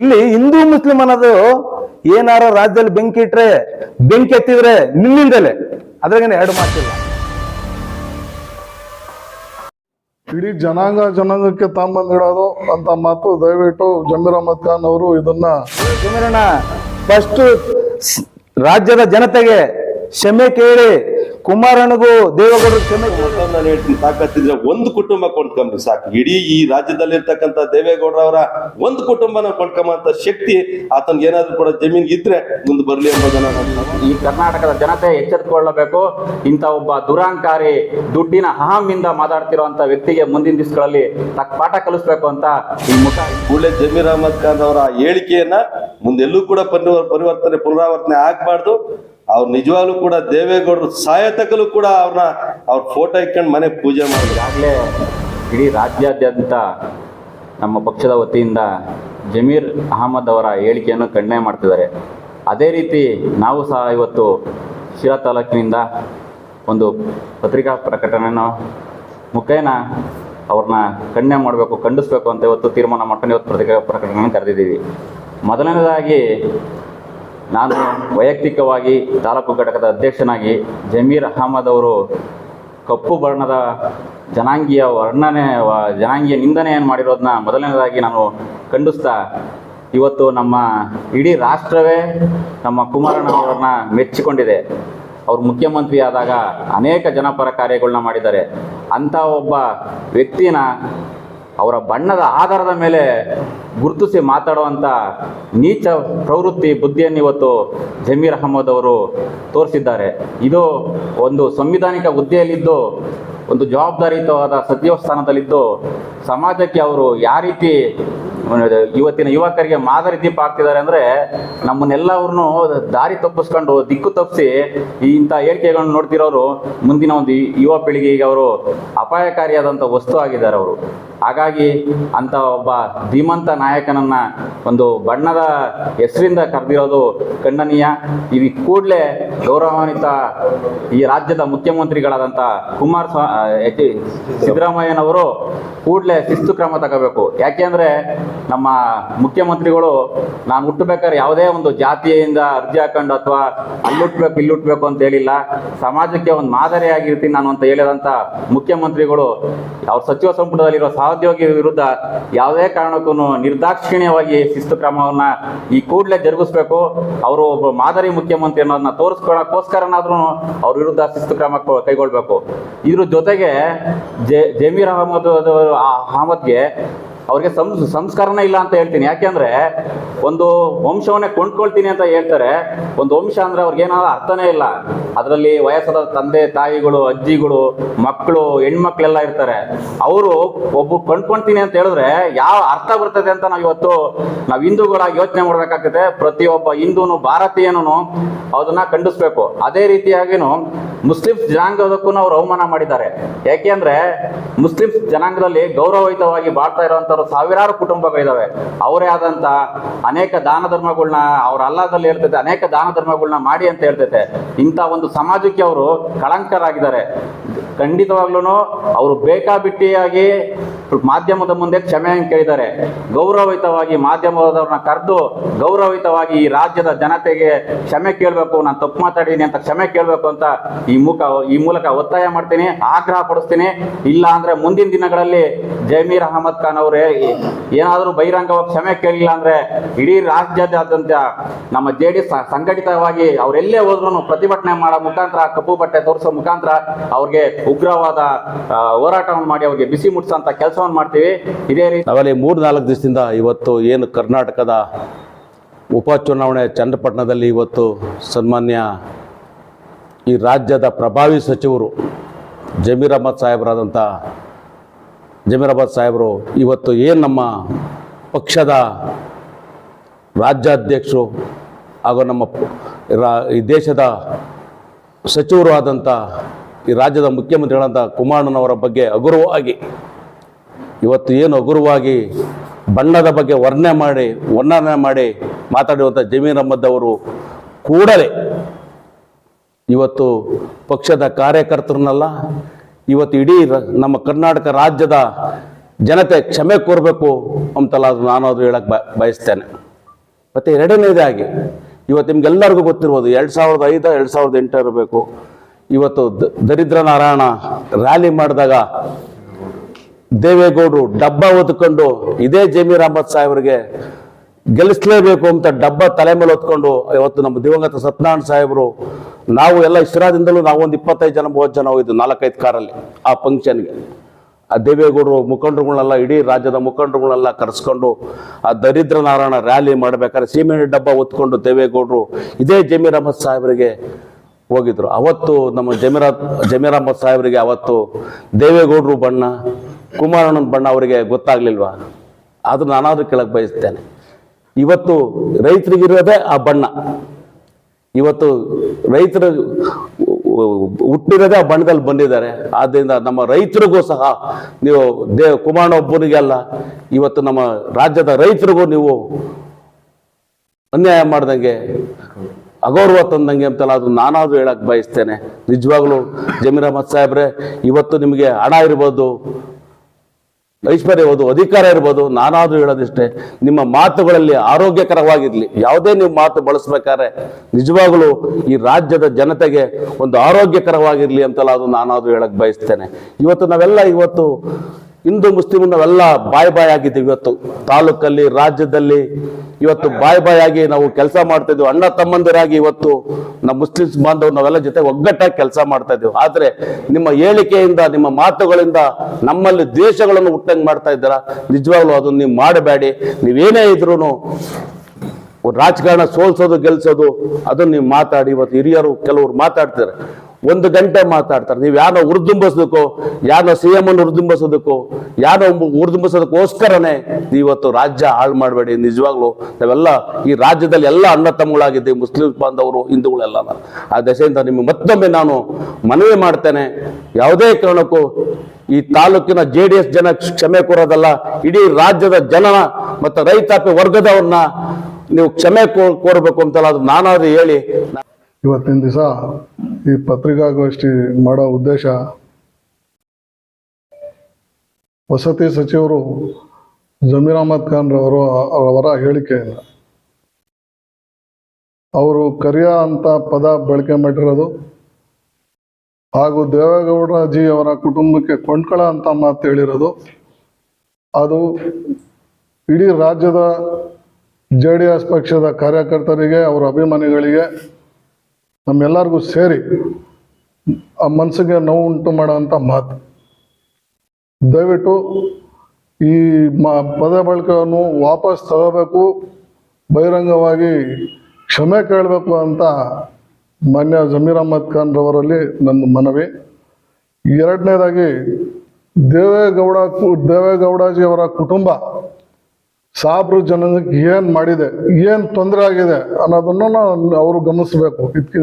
ಇಲ್ಲಿ ಹಿಂದೂ ಮುಸ್ಲಿಂ ಅನ್ನೋದು ಏನಾರ ರಾಜ್ಯದಲ್ಲಿ ಬೆಂಕಿ ಇಟ್ರೆ ಬೆಂಕಿ ಎತ್ತಿದ್ರೆ ನಿಮ್ಮಿಂದಲೇ ಅದ್ರಾಗೇನೆ ಎರಡು ಮಾತಿಲ್ಲ. ಇಡೀ ಜನಾಂಗ ಜನಾಂಗಕ್ಕೆ ತಾಂಬಂದಿಡೋದು ಅಂತ ಮಾತು ದಯವಿಟ್ಟು ಜಮೀರ್ ಅಹಮದ್ ಖಾನ್ ಅವರು ಇದನ್ನ ಜಮೀರಣ್ಣ ಫಸ್ಟ್ ರಾಜ್ಯದ ಜನತೆಗೆ ಕ್ಷಮೆ ಕೇಳಿ. ಕುಮಾರನಿಗೂ ದೇವೇಗೌಡರು ಕ್ಷಮೆ ನಾನು ಹೇಳ್ತೀನಿ ತಾಕತ್ತಿದ್ರೆ ಒಂದು ಕುಟುಂಬ ಕೊಂಡ್ಕೊಂಬ್ರಿ ಸಾಕು. ಇಡೀ ಈ ರಾಜ್ಯದಲ್ಲಿರ್ತಕ್ಕಂಥ ದೇವೇಗೌಡರವರ ಒಂದು ಕುಟುಂಬನ ಕೊಂಡ್ಕೊಂಬಂತ ಶಕ್ತಿ ಆತನಿಗೆ ಏನಾದ್ರು ಕೂಡ ಜಮೀನ್ ಇದ್ರೆ ಮುಂದೆ ಬರ್ಲಿ ಎಂಬುದನ್ನ ನಾನು ಈ ಕರ್ನಾಟಕದ ಜನತೆ ಎಚ್ಚೆತ್ತುಕೊಳ್ಳಬೇಕು. ಇಂಥ ಒಬ್ಬ ದುರಾಂಕಾರಿ ದುಡ್ಡಿನ ಅಹಮಿಂದ ಮಾತಾಡ್ತಿರುವಂತ ವ್ಯಕ್ತಿಗೆ ಮುಂದಿನ ದಿವಸಗಳಲ್ಲಿ ತಕ್ಕ ಪಾಠ ಕಲಿಸ್ಬೇಕು ಅಂತ ಈ ಮುಖ. ಕೂಡಲೇ ಜಮೀರ್ ಅಹಮದ್ ಖಾನ್ ಅವರ ಹೇಳಿಕೆಯನ್ನ ಮುಂದೆಲ್ಲೂ ಕೂಡ ಪರಿವ- ಪರಿವರ್ತನೆ ಪುನರಾವರ್ತನೆ ಆಗ್ಬಾರ್ದು. ಅವ್ರು ನಿಜವಾಗ್ಲೂ ಕೂಡ ದೇವೇಗೌಡರು ಸಹಾಯತಕಲು ಕೂಡ ಅವ್ರನ್ನ ಅವ್ರ ಫೋಟೋ ಇಟ್ಕೊಂಡು ಮನೆ ಪೂಜೆ ಮಾಡಿದ್ರು. ಆಗಲೇ ಇಡೀ ರಾಜ್ಯಾದ್ಯಂತ ನಮ್ಮ ಪಕ್ಷದ ವತಿಯಿಂದ ಜಮೀರ್ ಅಹಮದ್ ಅವರ ಹೇಳಿಕೆಯನ್ನು ಖಂಡನೆ ಮಾಡ್ತಿದ್ದಾರೆ. ಅದೇ ರೀತಿ ನಾವು ಸಹ ಇವತ್ತು ಶಿರಾ ತಾಲೂಕಿನಿಂದ ಒಂದು ಪತ್ರಿಕಾ ಪ್ರಕಟಣೆಯನ್ನು ಮುಖೇನ ಅವ್ರನ್ನ ಖಂಡನೆ ಮಾಡಬೇಕು, ಖಂಡಿಸ್ಬೇಕು ಅಂತ ಇವತ್ತು ತೀರ್ಮಾನ ಮಾಡ್ಕೊಂಡು ಇವತ್ತು ಪತ್ರಿಕಾ ಪ್ರಕಟಣೆಯನ್ನು ಕರೆದಿದ್ದೀವಿ. ಮೊದಲನೇದಾಗಿ ನಾನು ವೈಯಕ್ತಿಕವಾಗಿ ತಾಲೂಕು ಘಟಕದ ಅಧ್ಯಕ್ಷನಾಗಿ ಜಮೀರ್ ಅಹಮದ್ ಅವರು ಕಪ್ಪು ಬಣ್ಣದ ಜನಾಂಗೀಯ ವರ್ಣನೆ, ಜನಾಂಗೀಯ ನಿಂದನೆಯನ್ನು ಮಾಡಿರೋದನ್ನ ಮೊದಲನೇದಾಗಿ ನಾನು ಖಂಡಿಸ್ತಾ ಇವತ್ತು ನಮ್ಮ ಇಡೀ ರಾಷ್ಟ್ರವೇ ನಮ್ಮ ಕುಮಾರಣ್ಣವರನ್ನ ಮೆಚ್ಚಿಕೊಂಡಿದೆ. ಅವರು ಮುಖ್ಯಮಂತ್ರಿ ಆದಾಗ ಅನೇಕ ಜನಪರ ಕಾರ್ಯಗಳನ್ನ ಮಾಡಿದ್ದಾರೆ. ಅಂಥ ಒಬ್ಬ ವ್ಯಕ್ತಿನ ಅವರ ಬಣ್ಣದ ಆಧಾರದ ಮೇಲೆ ಗುರುತಿಸಿ ಮಾತಾಡುವಂಥ ನೀಚ ಪ್ರವೃತ್ತಿ ಬುದ್ಧಿಯನ್ನು ಇವತ್ತು ಜಮೀರ್ ಅಹಮದ್ ಅವರು ತೋರಿಸಿದ್ದಾರೆ. ಇದು ಒಂದು ಸಂವಿಧಾನಿಕ ಹುದ್ದೆಯಲ್ಲಿದ್ದು, ಒಂದು ಜವಾಬ್ದಾರಿಯುತವಾದ ಸಚಿವ ಸ್ಥಾನದಲ್ಲಿದ್ದು ಸಮಾಜಕ್ಕೆ ಅವರು ಯಾವ ರೀತಿ ಇವತ್ತಿನ ಯುವಕರಿಗೆ ಮಾದರಿ ದೀಪ ಆಗ್ತಿದ್ದಾರೆ ಅಂದ್ರೆ ನಮ್ಮನ್ನೆಲ್ಲವ್ರನ್ನು ದಾರಿ ತಪ್ಪಿಸ್ಕೊಂಡು ದಿಕ್ಕು ತಪ್ಪಿಸಿ ಇಂಥ ಹೇಳಿಕೆಗಳನ್ನು ನೋಡ್ತಿರೋರು ಮುಂದಿನ ಒಂದು ಯುವ ಪೀಳಿಗೆಗೆ ಅವರು ಅಪಾಯಕಾರಿಯಾದಂಥ ವಸ್ತು ಆಗಿದ್ದಾರೆ ಅವರು. ಹಾಗಾಗಿ ಅಂತ ಒಬ್ಬ ಧೀಮಂತ ನಾಯಕನನ್ನ ಒಂದು ಬಣ್ಣದ ಹೆಸರಿಂದ ಕರೆದಿರೋದು ಖಂಡನೀಯ. ಈ ಕೂಡಲೇ ಗೌರವಾನ್ವಿತ ಈ ರಾಜ್ಯದ ಮುಖ್ಯಮಂತ್ರಿಗಳಾದಂಥ ಕುಮಾರ್ ಸ್ವಾ ಸಿದ್ದರಾಮಯ್ಯನವರು ಕೂಡಲೇ ಶಿಸ್ತು ಕ್ರಮ ತಗೋಬೇಕು. ಯಾಕೆಂದ್ರೆ ನಮ್ಮ ಮುಖ್ಯಮಂತ್ರಿಗಳು, ನಾನು ಹುಟ್ಟಬೇಕಾದ್ರೆ ಯಾವುದೇ ಒಂದು ಜಾತಿಯಿಂದ ಅರ್ಜಿ ಹಾಕೊಂಡು ಅಥವಾ ಅಲ್ಲುಟ್ಬೇಕು, ಇಲ್ಲುಟ್ಬೇಕು ಅಂತ ಹೇಳಿಲ್ಲ. ಸಮಾಜಕ್ಕೆ ಒಂದು ಮಾದರಿಯಾಗಿರ್ತೀನಿ ನಾನು ಅಂತ ಹೇಳಿದಂಥ ಮುಖ್ಯಮಂತ್ರಿಗಳು, ಅವ್ರ ಸಚಿವ ಸಂಪುಟದಲ್ಲಿರೋ ಸಹೋದ್ಯೋಗಿ ವಿರುದ್ಧ ಯಾವುದೇ ಕಾರಣಕ್ಕೂ ನಿರ್ದಾಕ್ಷಿಣ್ಯವಾಗಿ ಶಿಸ್ತು ಕ್ರಮವನ್ನ ಈ ಕೂಡಲೇ ಜರುಗಿಸ್ಬೇಕು. ಅವರು ಒಬ್ಬ ಮಾದರಿ ಮುಖ್ಯಮಂತ್ರಿ ಅನ್ನೋದನ್ನ ತೋರಿಸ್ಕೊಳ್ಳೋಕ್ಕೋಸ್ಕರನಾದ್ರೂ ಅವ್ರ ವಿರುದ್ಧ ಶಿಸ್ತು ಕ್ರಮ ಕೈಗೊಳ್ಬೇಕು. ಇದ್ರ ಜೊತೆಗೆ ಜಮೀರ್ ಅಹಮದ್, ಅಹಮದ್ಗೆ ಅವ್ರಿಗೆ ಸಂಸ್ ಸಂಸ್ಕಾರನೇ ಇಲ್ಲ ಅಂತ ಹೇಳ್ತೀನಿ. ಯಾಕೆಂದ್ರೆ ಒಂದು ವಂಶವನ್ನೇ ಕೊಂಡ್ಕೊಳ್ತೀನಿ ಅಂತ ಹೇಳ್ತಾರೆ. ಒಂದು ವಂಶ ಅಂದ್ರೆ ಅವ್ರಿಗೆ ಏನಾದ್ರೂ ಅರ್ಥನೇ ಇಲ್ಲ. ಅದರಲ್ಲಿ ವಯಸ್ಸಾದ ತಂದೆ, ತಾಯಿಗಳು, ಅಜ್ಜಿಗಳು, ಮಕ್ಕಳು, ಹೆಣ್ಮಕ್ಳೆಲ್ಲ ಇರ್ತಾರೆ. ಅವರು ಒಬ್ಬ ಕೊಂಡ್ಕೊಳ್ತೀನಿ ಅಂತ ಹೇಳಿದ್ರೆ ಯಾವ ಅರ್ಥ ಬರ್ತದೆ ಅಂತ ನಾವು ಇವತ್ತು ನಾವು ಹಿಂದೂಗಳಾಗಿ ಯೋಚನೆ ಮಾಡ್ಬೇಕಾಗ್ತದೆ. ಪ್ರತಿಯೊಬ್ಬ ಹಿಂದೂನು ಭಾರತೀಯನೂ ಅದನ್ನ ಖಂಡಿಸ್ಬೇಕು. ಅದೇ ರೀತಿಯಾಗಿನೂ ಮುಸ್ಲಿಂ ಜನಾಂಗದಕ್ಕೂ ಅವ್ರು ಅವಮಾನ ಮಾಡಿದ್ದಾರೆ. ಯಾಕೆಂದ್ರೆ ಮುಸ್ಲಿಂ ಜನಾಂಗದಲ್ಲಿ ಗೌರವಯುತವಾಗಿ ಬಾಳ್ತಾ ಸಾವಿರಾರು ಕುಟುಂಬಗಳಿದ್ದಾವೆ ಅವರೇ ಆದಂತ ಅನೇಕ ದಾನ ಧರ್ಮಗಳನ್ನ ಅವ್ರ ಅಲ್ಲಾದಲ್ಲಿ ಹೇಳ್ತೈತೆ, ಅನೇಕ ದಾನ ಧರ್ಮಗಳನ್ನ ಮಾಡಿ ಅಂತ ಹೇಳ್ತೈತೆ. ಇಂಥ ಒಂದು ಸಮಾಜಕ್ಕೆ ಅವರು ಕಳಂಕರಾಗಿದ್ದಾರೆ. ಖಂಡಿತವಾಗ್ಲೂ ಅವರು ಬೇಕಾಬಿಟ್ಟಿಯಾಗಿ ಮಾಧ್ಯಮದ ಮುಂದೆ ಕ್ಷಮೆಯನ್ನು ಕೇಳಿದ್ದಾರೆ. ಗೌರವಯುತವಾಗಿ ಮಾಧ್ಯಮದವ್ರನ್ನ ಕರೆದು ಗೌರವಯುತವಾಗಿ ಈ ರಾಜ್ಯದ ಜನತೆಗೆ ಕ್ಷಮೆ ಕೇಳಬೇಕು, ನಾನು ತಪ್ಪು ಮಾತಾಡಿದ್ದೀನಿ ಅಂತ ಕ್ಷಮೆ ಕೇಳಬೇಕು ಅಂತ ಈ ಮುಖ, ಈ ಮೂಲಕ ಒತ್ತಾಯ ಮಾಡ್ತೀನಿ, ಆಗ್ರಹ ಪಡಿಸ್ತೀನಿ. ಇಲ್ಲ ಅಂದ್ರೆ ಮುಂದಿನ ದಿನಗಳಲ್ಲಿ ಜಮೀರ್ ಅಹಮದ್ ಖಾನ್ ಅವರೇ ಏನಾದರೂ ಬಹಿರಂಗವಾಗಿ ಕ್ಷಮೆ ಕೇಳಿಲ್ಲ ಅಂದ್ರೆ ಇಡೀ ರಾಜ್ಯಾದ್ಯಂತ ನಮ್ಮ ಜೆ ಡಿ ಸಂಘಟಿತವಾಗಿ ಅವರೆಲ್ಲೇ ಹೋದ್ರು ಪ್ರತಿಭಟನೆ ಮಾಡೋ ಮುಖಾಂತರ ಕಪ್ಪು ಬಟ್ಟೆ ತೋರಿಸೋ ಮುಖಾಂತರ ಅವ್ರಿಗೆ ಉಗ್ರವಾದ ಹೋರಾಟವನ್ನು ಮಾಡಿ ಅವ್ರಿಗೆ ಬಿಸಿ ಮುಟ್ಸೋಂಥ ಕೆಲಸವನ್ನು ಮಾಡ್ತೀವಿ. ಇದೇ ರೀತಿ ನಾವಲ್ಲಿ ಮೂರು ನಾಲ್ಕು ದಿವಸದಿಂದ ಇವತ್ತು ಏನು ಕರ್ನಾಟಕದ ಉಪಚುನಾವಣೆ ಚನ್ನಪಟ್ಟಣದಲ್ಲಿ ಇವತ್ತು ಸನ್ಮಾನ್ಯ ಈ ರಾಜ್ಯದ ಪ್ರಭಾವಿ ಸಚಿವರು ಜಮೀರ್ ಅಹಮದ್ ಸಾಹೇಬರಾದಂಥ ಜಮೀರ್ ಅಹಮದ್ ಸಾಹೇಬರು, ಇವತ್ತು ಏನು ನಮ್ಮ ಪಕ್ಷದ ರಾಜ್ಯಾಧ್ಯಕ್ಷರು ಹಾಗೂ ನಮ್ಮ ರಾ- ಈ ದೇಶದ ಸಚಿವರು ಆದಂಥ ಈ ರಾಜ್ಯದ ಮುಖ್ಯಮಂತ್ರಿಗಳಂಥ ಕುಮಾರಣ್ಣನವರ ಬಗ್ಗೆ ಹಗುರವಾಗಿ, ಇವತ್ತು ಏನು ಹಗುರವಾಗಿ ಬಣ್ಣದ ಬಗ್ಗೆ ವರ್ಣನೆ ಮಾಡಿ ವರ್ಣನೆ ಮಾಡಿ ಮಾತಾಡಿರುವಂಥ ಜಮೀರ್ ಅಹಮದ್ ಅವರು ಕೂಡಲೇ ಇವತ್ತು ಪಕ್ಷದ ಕಾರ್ಯಕರ್ತರನ್ನೆಲ್ಲ ಇವತ್ತು ಇಡೀ ನಮ್ಮ ಕರ್ನಾಟಕ ರಾಜ್ಯದ ಜನತೆ ಕ್ಷಮೆ ಕೋರಬೇಕು ಅಂತಲ್ಲ ಅದು ನಾನು ಅದು ಹೇಳಕ್ಕೆ ಬಯಸ್ತೇನೆ. ಮತ್ತು ಎರಡನೇದಾಗಿ ಇವತ್ತು ನಿಮ್ಗೆಲ್ಲರಿಗೂ ಗೊತ್ತಿರ್ಬೋದು, ಎರಡು ಸಾವಿರದ ಐದು, ಎರಡು ಸಾವಿರದ ಎಂಟು ಇರಬೇಕು. ಇವತ್ತು ದರಿದ್ರ ನಾರಾಯಣ ರ್ಯಾಲಿ ಮಾಡಿದಾಗ ದೇವೇಗೌಡರು ಡಬ್ಬ ಹೊತ್ಕೊಂಡು ಇದೇ ಜಮೀರ್ ಅಹಮದ್ ಸಾಹೇಬ್ರಿಗೆ ಗೆಲ್ಲಿಸ್ಲೇಬೇಕು ಅಂತ ಡಬ್ಬ ತಲೆ ಮೇಲೆ ಹೊತ್ಕೊಂಡು ಇವತ್ತು ನಮ್ಮ ದಿವಂಗತ ಸತ್ಯನಾರಾಯಣ ಸಾಹೇಬರು, ನಾವು ಎಲ್ಲ ಇಸ್ರಾದಿಂದಲೂ ನಾವು ಒಂದು ಇಪ್ಪತ್ತೈದು ಜನ, ಮೂವತ್ತು ಜನ ಹೋಗಿದ್ದು ನಾಲ್ಕೈದು ಕಾರಲ್ಲಿ ಆ ಫಂಕ್ಷನ್ಗೆ ಆ ದೇವೇಗೌಡರು ಮುಖಂಡರುಗಳನ್ನೆಲ್ಲ ಇಡೀ ರಾಜ್ಯದ ಮುಖಂಡರುಗಳನ್ನೆಲ್ಲ ಕರೆಸ್ಕೊಂಡು, ಆ ದರಿದ್ರ ನಾರಾಯಣ ರ್ಯಾಲಿ ಮಾಡಬೇಕಾದ್ರೆ ಸೀಮೆಣ್ಣೆ ಡಬ್ಬ ಹೊತ್ಕೊಂಡು ದೇವೇಗೌಡರು ಇದೇ ಜಮೀರ್ ಅಹಮದ್ ಸಾಹೇಬರಿಗೆ ಹೋಗಿದ್ರು. ಅವತ್ತು ನಮ್ಮ ಜಮೀರ ಜಮೀರ್ ಅಹಮದ್ ಸಾಹೇಬರಿಗೆ ಅವತ್ತು ದೇವೇಗೌಡರು ಬಣ್ಣ, ಕುಮಾರಣ್ಣನ ಬಣ್ಣ ಅವರಿಗೆ ಗೊತ್ತಾಗ್ಲಿಲ್ವಾ? ಅದು ನಾನಾದ್ರೂ ಕೆಳಗೆ ಬಯಸ್ತೇನೆ. ಇವತ್ತು ರೈತರಿಗಿರೋದೇ ಆ ಬಣ್ಣ. ಇವತ್ತು ರೈತರು ಹುಟ್ಟಿರೋದೇ ಆ ಬಣ್ಣದಲ್ಲಿ ಬಂದಿದ್ದಾರೆ. ಆದ್ದರಿಂದ ನಮ್ಮ ರೈತರಿಗೂ ಸಹ ನೀವು ದೇ ಕುಮಾರಣ್ಣ ಒಬ್ಬನಿಗೆ ಅಲ್ಲ, ಇವತ್ತು ನಮ್ಮ ರಾಜ್ಯದ ರೈತರಿಗೂ ನೀವು ಅನ್ಯಾಯ ಮಾಡ್ದಂಗೆ, ಅಗೌರವ ತಂದಂಗೆ ಅಂತಲ್ಲ, ಅದು ನಾನಾದರೂ ಹೇಳಕ್ಕೆ ಬಯಸ್ತೇನೆ. ನಿಜವಾಗ್ಲೂ ಜಮೀರ್ ಅಹಮದ್ ಸಾಹೇಬ್ರೆ, ಇವತ್ತು ನಿಮಗೆ ಹಣ ಇರ್ಬೋದು ಐಶ್ವರ್ಯ ಇರ್ಬೋದು, ಅಧಿಕಾರ ಇರ್ಬೋದು, ನಾನಾದರೂ ಹೇಳೋದಿಷ್ಟೇ, ನಿಮ್ಮ ಮಾತುಗಳಲ್ಲಿ ಆರೋಗ್ಯಕರವಾಗಿರಲಿ. ಯಾವುದೇ ನೀವು ಮಾತು ಬಳಸ್ಬೇಕಾದ್ರೆ ನಿಜವಾಗಲೂ ಈ ರಾಜ್ಯದ ಜನತೆಗೆ ಒಂದು ಆರೋಗ್ಯಕರವಾಗಿರಲಿ ಅಂತೆಲ್ಲ ಅದು ನಾನಾದರೂ ಹೇಳಕ್ಕೆ ಬಯಸ್ತೇನೆ. ಇವತ್ತು ನಾವೆಲ್ಲ ಇವತ್ತು ಹಿಂದೂ ಮುಸ್ಲಿಂ ನಾವೆಲ್ಲ ಬಾಯ್ ಬಾಯ್ ಆಗಿದ್ದೀವಿ ಇವತ್ತು. ತಾಲೂಕಲ್ಲಿ, ರಾಜ್ಯದಲ್ಲಿ ಇವತ್ತು ಬಾಯ್ ಬಾಯ್ ಆಗಿ ನಾವು ಕೆಲಸ ಮಾಡ್ತಾ ಇದ್ವಿ. ಅಣ್ಣ ತಮ್ಮಂದಿರಾಗಿ ಇವತ್ತು ನಮ್ಮ ಮುಸ್ಲಿಮ್ಸ್ ಬಾಂಧವ್ ನಾವೆಲ್ಲ ಜೊತೆ ಒಗ್ಗಟ್ಟಾಗಿ ಕೆಲಸ ಮಾಡ್ತಾ ಇದ್ದೀವಿ ಆದ್ರೆ ನಿಮ್ಮ ಹೇಳಿಕೆಯಿಂದ, ನಿಮ್ಮ ಮಾತುಗಳಿಂದ ನಮ್ಮಲ್ಲಿ ದ್ವೇಷಗಳನ್ನು ಹುಟ್ಟಂಗೆ ಮಾಡ್ತಾ ಇದ್ದೀರಾ? ನಿಜವಾಗ್ಲೂ ಅದನ್ನ ನೀವು ಮಾಡಬೇಡಿ. ನೀವೇನೇ ಇದ್ರು ರಾಜಕಾರಣ ಸೋಲ್ಸೋದು, ಗೆಲ್ಸೋದು ಅದನ್ನ ನೀವು ಮಾತಾಡಿ. ಇವತ್ತು ಹಿರಿಯರು ಕೆಲವರು ಮಾತಾಡ್ತಾರೆ ಒಂದು ಗಂಟೆ ಮಾತಾಡ್ತಾರೆ. ನೀವು ಯಾರೋ ಹುರಿದುಂಬಿಸೋದಕ್ಕೋ ಯಾರೋ ಸಿ ಎಂ ಅನ್ನು ಹುರಿದುಂಬಿಸೋದಕ್ಕೋ ಯಾರೋ ಹುರಿದುಂಬಿಸೋದಕ್ಕೋಸ್ಕರನೇ ಇವತ್ತು ರಾಜ್ಯ ಹಾಳು ಮಾಡಬೇಡಿ. ನಿಜವಾಗ್ಲೂ ನಾವೆಲ್ಲ ಈ ರಾಜ್ಯದಲ್ಲಿ ಎಲ್ಲ ಅಣ್ಣ ತಮ್ಮಗಳಾಗಿದ್ದೀವಿ. ಮುಸ್ಲಿಂ ಬಾಂಧವರು, ಹಿಂದೂಗಳೆಲ್ಲ ಆ ದಶೆಯಿಂದ ನಿಮಗೆ ಮತ್ತೊಮ್ಮೆ ನಾನು ಮನವಿ ಮಾಡ್ತೇನೆ. ಯಾವುದೇ ಕಾರಣಕ್ಕೂ ಈ ತಾಲೂಕಿನ ಜೆ ಡಿ ಎಸ್ ಜನ ಕ್ಷಮೆ ಕೋರೋದಲ್ಲ, ಇಡೀ ರಾಜ್ಯದ ಜನ ಮತ್ತು ರೈತಾಪಿ ವರ್ಗದವ್ರನ್ನ ನೀವು ಕ್ಷಮೆ ಕೋರ್ ಕೋರ್ಬೇಕು ಅಂತಲ್ಲ, ಅದು ನಾನಾದ್ರೂ ಹೇಳಿ ಇವತ್ತಿನ ದಿವಸ ಈ ಪತ್ರಿಕಾಗೋಷ್ಠಿ ಮಾಡೋ ಉದ್ದೇಶ ವಸತಿ ಸಚಿವರು ಜಮೀರ್ ಅಹಮದ್ ಖಾನ್ ರವರು, ಅವರ ಹೇಳಿಕೆಯಿಂದ ಅವರು ಕರಿಯ ಅಂತ ಪದ ಬಳಕೆ ಮಾಡಿರೋದು. ಹಾಗೂ ದೇವೇಗೌಡಜಿ ಅವರ ಕುಟುಂಬಕ್ಕೆ ಕೊಂಡ್ಕೊಳ ಅಂತ ಮಾತು ಹೇಳಿರೋದು. ಅದು ಇಡೀ ರಾಜ್ಯದ ಜೆ ಪಕ್ಷದ ಕಾರ್ಯಕರ್ತರಿಗೆ, ಅವರ ಅಭಿಮಾನಿಗಳಿಗೆ ನಮ್ಮೆಲ್ಲರಿಗೂ ಸೇರಿ ಆ ಮನಸ್ಸಿಗೆ ನೋವು ಉಂಟು ಮಾಡೋಂಥ ಮಾತು. ದಯವಿಟ್ಟು ಈ ಮ ಪದ ಬಳಕೆಯನ್ನು ವಾಪಸ್ ತಗೋಬೇಕು, ಬಹಿರಂಗವಾಗಿ ಕ್ಷಮೆ ಕೇಳಬೇಕು ಅಂತ ಮಾನ್ಯ ಜಮೀರ್ ಅಹಮದ್ ಖಾನ್ ರವರಲ್ಲಿ ನನ್ನ ಮನವಿ. ಎರಡನೇದಾಗಿ ದೇವೇಗೌಡ ದೇವೇಗೌಡಜಿಯವರ ಕುಟುಂಬ ಸಾಬ್ರು ಜನಕ್ಕೆ ಏನು ಮಾಡಿದೆ, ಏನು ತೊಂದರೆ ಆಗಿದೆ ಅನ್ನೋದನ್ನ ಅವರು ಗಮನಿಸಬೇಕು. ಇದಕ್ಕೆ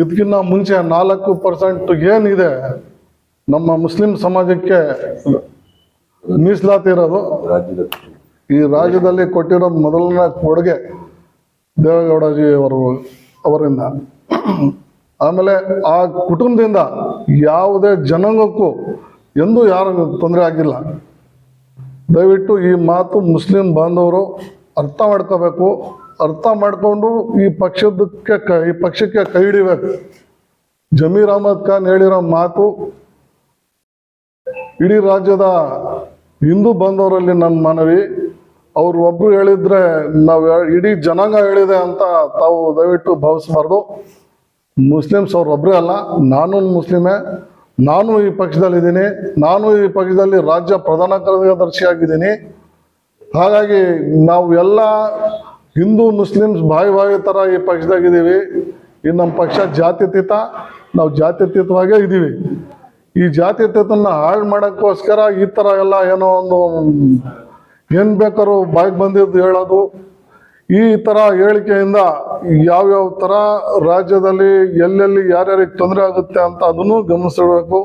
ಇದಕ್ಕಿನ್ನ ಮುಂಚೆ ನಾಲ್ಕು ಪರ್ಸೆಂಟ್ ಏನಿದೆ ನಮ್ಮ ಮುಸ್ಲಿಂ ಸಮಾಜಕ್ಕೆ ಮೀಸಲಾತಿ ಇರೋದು? ಈ ರಾಜ್ಯದಲ್ಲಿ ಕೊಟ್ಟಿರೋದು ಮೊದಲನೇ ಕೊಡುಗೆ ದೇವೇಗೌಡಜಿ ಅವರು, ಅವರಿಂದ. ಆಮೇಲೆ ಆ ಕುಟುಂಬದಿಂದ ಯಾವುದೇ ಜನಾಂಗಕ್ಕೂ ಎಂದೂ ಯಾರು ತೊಂದರೆ ಆಗಿಲ್ಲ. ದಯವಿಟ್ಟು ಈ ಮಾತು ಮುಸ್ಲಿಂ ಬಾಂಧವರು ಅರ್ಥ ಮಾಡ್ಕೋಬೇಕು. ಅರ್ಥ ಮಾಡಿಕೊಂಡು ಈ ಪಕ್ಷದಕ್ಕೆ ಕ, ಈ ಪಕ್ಷಕ್ಕೆ ಕೈ ಹಿಡಿಬೇಕು. ಜಮೀರ್ ಅಹಮದ್ ಖಾನ್ ಹೇಳಿರೋ ಮಾತು ಇಡೀ ರಾಜ್ಯದ ಹಿಂದೂ ಬಾಂಧವರಲ್ಲಿ ನನ್ನ ಮನವಿ. ಅವ್ರು ಒಬ್ರು ಹೇಳಿದ್ರೆ ನಾವು ಇಡೀ ಜನಾಂಗ ಹೇಳಿದೆ ಅಂತ ತಾವು ದಯವಿಟ್ಟು ಭಾವಿಸಬಾರ್ದು. ಮುಸ್ಲಿಮ್ಸ್ ಅವ್ರು ಒಬ್ಬರೇ ಅಲ್ಲ ನಾನು ಮುಸ್ಲಿಮೇ. ನಾನು ಈ ಪಕ್ಷದಲ್ಲಿದ್ದೀನಿ, ನಾನು ಈ ಪಕ್ಷದಲ್ಲಿ ರಾಜ್ಯ ಪ್ರಧಾನ ಕಾರ್ಯದರ್ಶಿಯಾಗಿದ್ದೀನಿ. ಹಾಗಾಗಿ ನಾವು ಎಲ್ಲ ಹಿಂದೂ ಮುಸ್ಲಿಮ್ಸ್ ಬಾಯಿ ಬಾಯಿ ಥರ ಈ ಪಕ್ಷದಾಗಿದ್ದೀವಿ. ಈ ನಮ್ಮ ಪಕ್ಷ ಜಾತ್ಯತೀತ, ನಾವು ಜಾತ್ಯತೀತವಾಗೇ ಇದ್ದೀವಿ. ಈ ಜಾತ್ಯತೀತನ ಹಾಳು ಮಾಡೋಕ್ಕೋಸ್ಕರ ಈ ಥರ ಎಲ್ಲ ಏನೋ ಒಂದು, ಏನು ಬೇಕಾದ್ರೂ ಬಾಯಿಗೆ ಬಂದಿದ್ದು ಹೇಳೋದು ಈ ತರ ಹೇಳಿಕೆಯಿಂದ ಯಾವ್ಯಾವ ತರ ರಾಜ್ಯದಲ್ಲಿ ಎಲ್ಲೆಲ್ಲಿ ಯಾರ್ಯಾರಿಗೆ ತೊಂದರೆ ಆಗುತ್ತೆ ಅಂತ ಅದನ್ನು ಗಮನಿಸಿಡಬೇಕು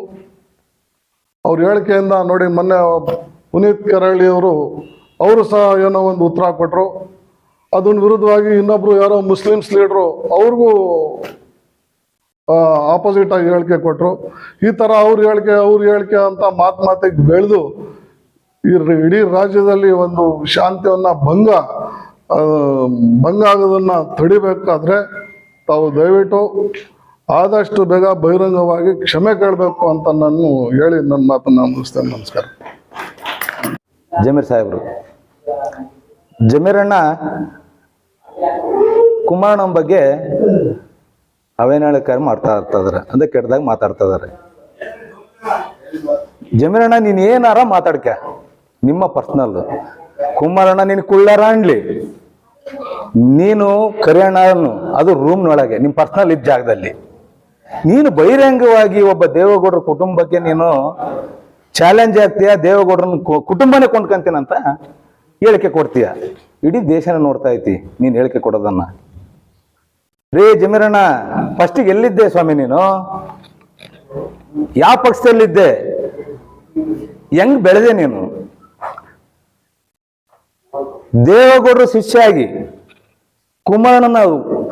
ಅವ್ರ ಹೇಳಿಕೆಯಿಂದ ನೋಡಿ, ಮೊನ್ನೆ ಪುನೀತ್ ಕರಳಿ ಅವರು ಅವರು ಸಹ ಏನೋ ಒಂದು ಉತ್ತರ ಕೊಟ್ಟರು ಅದನ್ನ ವಿರುದ್ಧವಾಗಿ ಇನ್ನೊಬ್ರು ಯಾರೋ ಮುಸ್ಲಿಮ್ಸ್ ಲೀಡ್ರು, ಅವ್ರಿಗೂ ಆಪೋಸಿಟ್ ಆಗಿ ಹೇಳಿಕೆ ಕೊಟ್ಟರು ಈ ಥರ ಅವ್ರ ಹೇಳಿಕೆ ಅವ್ರ ಹೇಳಿಕೆ ಅಂತ ಮಾತು ಮಾತಿಗೆ ಬೆಳೆದು ಇಡೀ ರಾಜ್ಯದಲ್ಲಿ ಒಂದು ಶಾಂತಿಯನ್ನ ಭಂಗ ಆಗೋದನ್ನ ತಡಿಬೇಕಾದ್ರೆ ತಾವು ದಯವಿಟ್ಟು ಆದಷ್ಟು ಬೇಗ ಬಹಿರಂಗವಾಗಿ ಕ್ಷಮೆ ಕೇಳಬೇಕು ಅಂತ ನಾನು ಹೇಳಿ ನನ್ನ ಮಾತನ್ನ ಮುಗಿಸ್ತೇನೆ. ನಮಸ್ಕಾರ. ಜಮೀರ್ ಸಾಹೇಬ್ರು, ಜಮೀರಣ್ಣ ಕುಮಾರಣ್ಣನ ಬಗ್ಗೆ ಅವೇನಾಳಕಾರ ಮಾಡ್ತಾ ಇರ್ತಾರೆ ಅಂದ್ರೆ ಕೆಟ್ಟದಾಗ ಮಾತಾಡ್ತಾ ಇದಾರೆ. ಜಮೀರಣ್ಣ, ನೀನ್ ಏನಾರ ಮಾತಾಡ್ಕ, ನಿಮ್ಮ ಪರ್ಸನಲ್ ಕುಮಾರಣ್ಣ, ನೀನು ಕುಳ್ಳಾರ ಅನ್ಲಿ. ನೀನು ಕರಿಯಣ್ಣನು ಅದು ರೂಮ್ನೊಳಗೆ ನಿಮ್ಮ ಪರ್ಸನಲ್ ಇದ್ದ ಜಾಗದಲ್ಲಿ. ನೀನು ಬಹಿರಂಗವಾಗಿ ಒಬ್ಬ ದೇವೇಗೌಡರ ಕುಟುಂಬಕ್ಕೆ ನೀನು ಚಾಲೆಂಜ್ ಆಗ್ತೀಯ? ದೇವೇಗೌಡರನ್ನ ಕುಟುಂಬನೇ ಕೊಂಡ್ಕಂತೀನಂತ ಹೇಳಿಕೆ ಕೊಡ್ತೀಯ? ಇಡೀ ದೇಶನ ನೋಡ್ತಾ ಐತಿ ನೀನು ಹೇಳಿಕೆ ಕೊಡೋದನ್ನ. ರೇ ಜಮೀರಣ್ಣ ಫಸ್ಟಿಗೆ ಎಲ್ಲಿದ್ದೆ ಸ್ವಾಮಿ ನೀನು? ಯಾವ ಪಕ್ಷದಲ್ಲಿದ್ದೆ? ಹೆಂಗ್ ಬೆಳೆದೆ ನೀನು? ದೇವೇಗೌಡರು ಶಿಷ್ಯಾಗಿ ಆಗಿ ಕುಮಾರಣ್ಣನ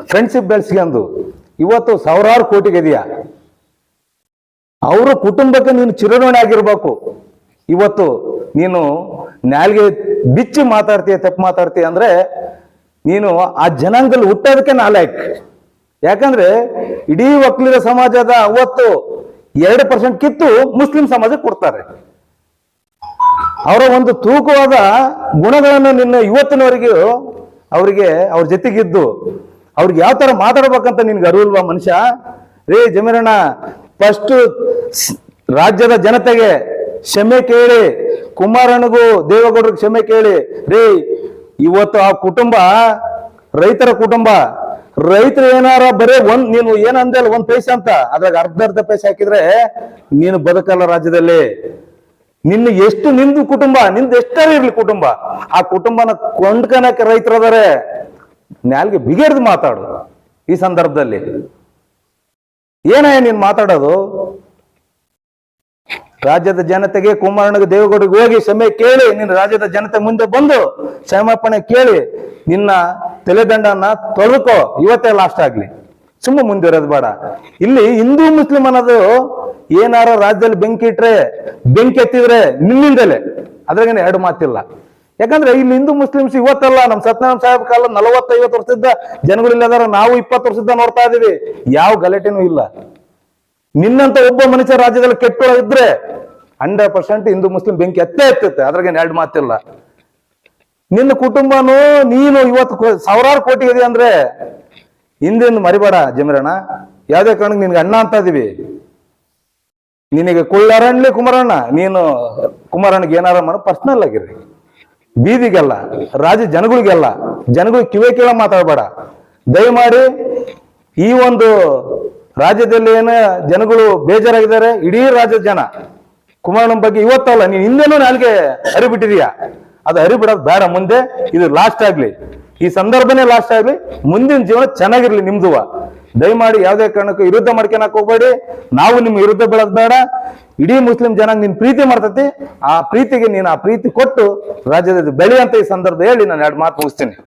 ಫ್ರೆಂಡ್ಶಿಪ್ ಬೆಳೆಸ್ಕೊಂಡು ಇವತ್ತು ಸಾವಿರಾರು ಕೋಟಿಗೆ ಇದೆಯಾ? ಅವರ ಕುಟುಂಬಕ್ಕೆ ನೀನು ಚಿರಋಣಿ ಆಗಿರ್ಬೇಕು. ಇವತ್ತು ನೀನು ನಾಲ್ಗೆ ಬಿಚ್ಚಿ ಮಾತಾಡ್ತೀಯ, ತಪ್ಪು ಮಾತಾಡ್ತೀಯ ಅಂದ್ರೆ ನೀನು ಆ ಜನಾಂಗದಲ್ಲಿ ಹುಟ್ಟೋದಕ್ಕೆ ನಾಲಾಯಕ್ ಯಾಕಂದ್ರೆ ಇಡೀ ಒಕ್ಕಲಿಗ ಸಮಾಜದ ಅವತ್ತು ಎರಡು ಪರ್ಸೆಂಟ್ ಕಿತ್ತು ಮುಸ್ಲಿಂ ಸಮಾಜಕ್ಕೆ ಕೊಡ್ತಾರೆ. ಅವರ ಒಂದು ತೂಕವಾದ ಗುಣಗಳನ್ನು ನಿನ್ನ ಇವತ್ತಿನವರೆಗೂ ಅವರಿಗೆ, ಅವ್ರ ಜೊತೆಗಿದ್ದು, ಅವ್ರಿಗೆ ಯಾವ ಥರ ಮಾತಾಡ್ಬೇಕಂತ ನಿನ್ಗೆ ಅರಿವಿಲ್ವಾ ಮನುಷ್ಯ? ರೇ ಜಮೀರಣ್ಣ ಫಸ್ಟ್ ರಾಜ್ಯದ ಜನತೆಗೆ ಕ್ಷಮೆ ಕೇಳಿ, ಕುಮಾರಣ್ಣಗೂ ದೇವೇಗೌಡರಿಗೆ ಕ್ಷಮೆ ಕೇಳಿ, ರೇ ಇವತ್ತು ಆ ಕುಟುಂಬ, ರೈತರ ಕುಟುಂಬ, ರೈತರು ಏನಾರ ಬರೀ ಒಂದ್, ನೀನು ಏನಂದೆ ಅಲ್ಲ ಒಂದ್ ಪೈಸೆ ಅಂತ, ಅದ್ರಾಗ ಅರ್ಧ ಅರ್ಧ ಪೈಸೆ ಹಾಕಿದ್ರೆ ನೀನು ಬದುಕಲ್ಲ ರಾಜ್ಯದಲ್ಲಿ. ನಿನ್ನ ಎಷ್ಟು ನಿಂದು ಕುಟುಂಬ, ನಿಂದು ಎಷ್ಟರ ಇರ್ಲಿ ಕುಟುಂಬ, ಆ ಕುಟುಂಬನ ಕೊಂಡ್ಕನಕ್ಕೆ ರೈತರದಾರೆ ನಾಲ್ಗೆ ಬಿಗೇರ್ದು ಮಾತಾಡು ಈ ಸಂದರ್ಭದಲ್ಲಿ. ಏನಯ್ಯ ನೀನ್ ಮಾತಾಡೋದು? ರಾಜ್ಯದ ಜನತೆಗೆ, ಕುಮಾರಣ್ಣಗೆ, ದೇವೇಗೌಡರಿಗೆ ಹೋಗಿ ಕ್ಷಮೆ ಕೇಳಿ, ನಿನ್ನ ರಾಜ್ಯದ ಜನತೆ ಮುಂದೆ ಬಂದು ಕ್ಷಮಾಪಣೆ ಕೇಳಿ, ನಿನ್ನ ತಲೆದಂಡನ್ನ ತೊಳ್ಕೋ, ಇವತ್ತೇ ಲಾಸ್ಟ್ ಆಗ್ಲಿ. ಸುಮ್ಮ ಮುಂದಿರೋದು ಬೇಡ. ಇಲ್ಲಿ ಹಿಂದೂ ಮುಸ್ಲಿಂ ಅನ್ನೋದು ಏನಾರ ರಾಜ್ಯದಲ್ಲಿ ಬೆಂಕಿ ಇಟ್ರೆ, ಬೆಂಕಿ ಎತ್ತಿದ್ರೆ ನಿನ್ನಿಂದಲೇ. ಅದ್ರಾಗೇನೆ ಎರಡು ಮಾತಿಲ್ಲ. ಯಾಕಂದ್ರೆ ಇಲ್ಲಿ ಹಿಂದೂ ಮುಸ್ಲಿಮ್ಸ್ ಇವತ್ತಲ್ಲ, ನಮ್ ಸತ್ಯನಾರಾಯಣ ಸಾಹೇಬ್ ಕಾಲ ನಲವತ್ತೈವತ್ತು ವರ್ಷದ ಜನಗಳಿಲ್ಲದಾರ ನಾವು ಇಪ್ಪತ್ತು ವರ್ಷದ ನೋಡ್ತಾ ಇದೀವಿ. ಯಾವ ಗಲಾಟೆನೂ ಇಲ್ಲ. ನಿನ್ನಂತ ಒಬ್ಬ ಮನುಷ್ಯ ರಾಜ್ಯದಲ್ಲಿ ಕೆಟ್ಟೋಳ ಇದ್ರೆ ಹಂಡ್ರೆಡ್ ಪರ್ಸೆಂಟ್ ಹಿಂದೂ ಮುಸ್ಲಿಂ ಬೆಂಕಿ ಎತ್ತೇ ಎತ್ತುತ್ತೆ. ಅದ್ರಾಗೇನು ಎರಡು ಮಾತಿಲ್ಲ. ನಿನ್ನ ಕುಟುಂಬನು ನೀನು ಇವತ್ತು ಸಾವಿರಾರು ಕೋಟಿ ಇದೆ ಅಂದ್ರೆ ಹಿಂದಿಂದ ಮರಿಬೇಡ ಜಮೀರಣ್ಣ. ಯಾವುದೇ ಕಾರಣಕ್ಕೆ ನಿನ್ಗೆ ಅಣ್ಣ ಅಂತ ಇದೀವಿ. ನಿನಗೆ ಕುಳ್ಳಾರಣ್ಲಿ ಕುಮಾರಣ್ಣ. ನೀನು ಕುಮಾರಣ್ಣಗೆ ಏನಾರ ಮಾಡೋ ಪರ್ಸನಲ್ ಆಗಿರ್ರಿ ಬೀದಿಗೆಲ್ಲ ರಾಜ ಜನಗಳಿಗೆಲ್ಲ ಜನಗಳು ಕಿವೆ ಕೇಳ ಮಾತಾಡಬೇಡ. ದಯಮಾಡಿ ಈ ಒಂದು ರಾಜ್ಯದಲ್ಲಿ ಏನು ಜನಗಳು ಬೇಜಾರಾಗಿದ್ದಾರೆ? ಇಡೀ ರಾಜ್ಯದ ಜನ. ಕುಮಾರಣ್ಣ ಬಗ್ಗೆ ಇವತ್ತಲ್ಲ, ನೀನು ಹಿಂದೆನೂ ನಾಲ್ಗೆ ಹರಿಬಿಟ್ಟಿದೀಯ ಅದು ಹರಿಬಿಡೋದು ಬೇಡ, ಮುಂದೆ ಇದು ಲಾಸ್ಟ್ ಆಗ್ಲಿ. ಈ ಸಂದರ್ಭನೇ ಲಾಸ್ಟ್ ಆಗಲಿ, ಮುಂದಿನ ಜೀವನ ಚೆನ್ನಾಗಿರ್ಲಿ ನಿಮ್ದುವ ದಯಮಾಡಿ ಯಾವುದೇ ಕಾರಣಕ್ಕೂ ವಿರುದ್ಧ ಮಾಡ್ಕೊಳಕ್ ಹೋಗ್ಬೇಡಿ. ನಾವು ನಿಮ್ ವಿರುದ್ಧ ಬೆಳದ್ ಬೇಡ. ಇಡೀ ಮುಸ್ಲಿಂ ಜನಾಂಗ ನಿನ್ ಪ್ರೀತಿ ಮಾಡ್ತತಿ. ಆ ಪ್ರೀತಿಗೆ ನೀನು ಆ ಪ್ರೀತಿ ಕೊಟ್ಟು ರಾಜ್ಯದ ಬೆಳಿ ಅಂತ ಈ ಸಂದರ್ಭ ಹೇಳಿ ನಾನು ಎರಡು ಮಾತು ಮುಗಿಸ್ತೀನಿ.